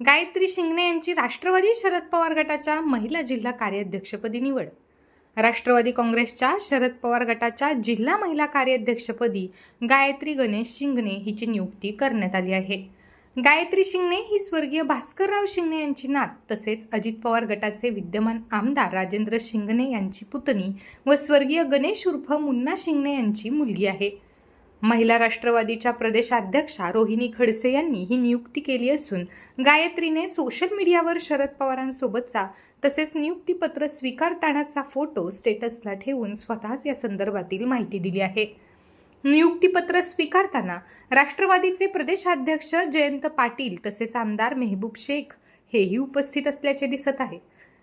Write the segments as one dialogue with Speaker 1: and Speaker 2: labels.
Speaker 1: गायत्री शिंगणे यांची राष्ट्रवादी शरद पवार गटाच्या महिला जिल्हा कार्याध्यक्षपदी निवड. राष्ट्रवादी काँग्रेसच्या शरद पवार गटाच्या जिल्हा महिला कार्याध्यक्षपदी गायत्री गणेश शिंगणे हिची नियुक्ती करण्यात आली आहे. गायत्री शिंगणे ही स्वर्गीय भास्करराव शिंगणे यांची नात तसेच अजित पवार गटाचे विद्यमान आमदार राजेंद्र शिंगणे यांची पुतणी व स्वर्गीय गणेश उर्फ मुन्ना शिंगणे यांची मुलगी आहे. महिला राष्ट्रवादीच्या प्रदेशाध्यक्षा रोहिणी खडसे यांनी ही नियुक्ती केली असून गायत्रीने सोशल मीडियावर शरद पवारांसोबतचा तसेच नियुक्तीपत्र स्वीकारतानाचा फोटो स्टेटसला ठेवून स्वतःच या संदर्भातील माहिती दिली आहे. नियुक्तीपत्र स्वीकारताना राष्ट्रवादीचे प्रदेशाध्यक्ष जयंत पाटील तसेच आमदार मेहबूब शेख हेही उपस्थित असल्याचे दिसत आहे.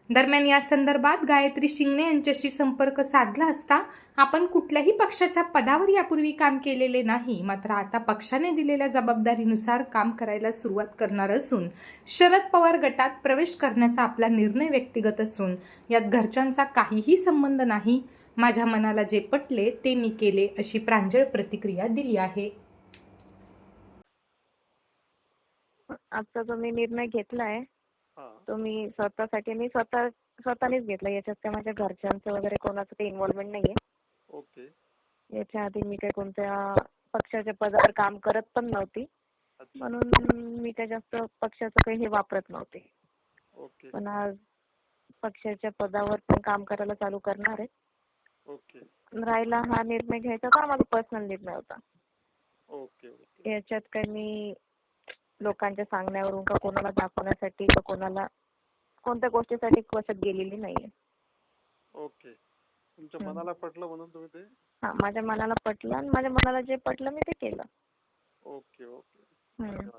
Speaker 1: दरम्यान या संदर्भात गायत्री शिंगणे यांच्याशी संपर्क साधला असता आपण कुठल्याही पक्षाच्या पदावर यापूर्वी काम केलेले नाही. मात्र आता पक्षाने दिलेल्या जबाबदारीनुसार काम करायला सुरुवात करणार असून शरद पवार गटात प्रवेश करण्याचा आपला निर्णय व्यक्तिगत असून यात घरच्यांचा काहीही संबंध नाही. माझ्या मनाला जे पटले ते मी केले अशी प्रांजळ प्रतिक्रिया दिली आहे.
Speaker 2: आजचा जो मी निर्णय घेतला आहे तो मी स्वतःसाठी मी स्वतः स्वतःनेच घेतला. याच्यात काय माझ्या घरच्यांचं वगैरे कोणाचं काही इन्व्हॉल्वमेंट नाहीये.
Speaker 3: ओके.
Speaker 2: याच्या आधी मी काही कोणत्या पक्षाच्या पदावर काम करत पण नव्हती. म्हणून मी काय जास्त पक्षाचं काही हे वापरत नव्हते.
Speaker 3: ओके.
Speaker 2: पण आज पक्षाच्या पदावर पण काम करायला चालू करणार आहे.
Speaker 3: ओके.
Speaker 2: राहिला हा निर्णय घ्यायचा तर माझा पर्सनल निर्णय होता.
Speaker 3: Okay okay.
Speaker 2: याच्यात काही मी लोकांच्या सांगण्यावरून का कोणाला दाखवण्यासाठी का कोणाला कोणत्या गोष्टीसाठी कशात गेलेली नाहीये.
Speaker 3: ओके. तुमच्या. मनाला पटलं म्हणून तुम्ही ते?
Speaker 2: हा माझ्या मनाला पटलं आणि माझ्या मनाला जे पटलं मी ते केलं.
Speaker 3: Okay okay.
Speaker 2: हम्म.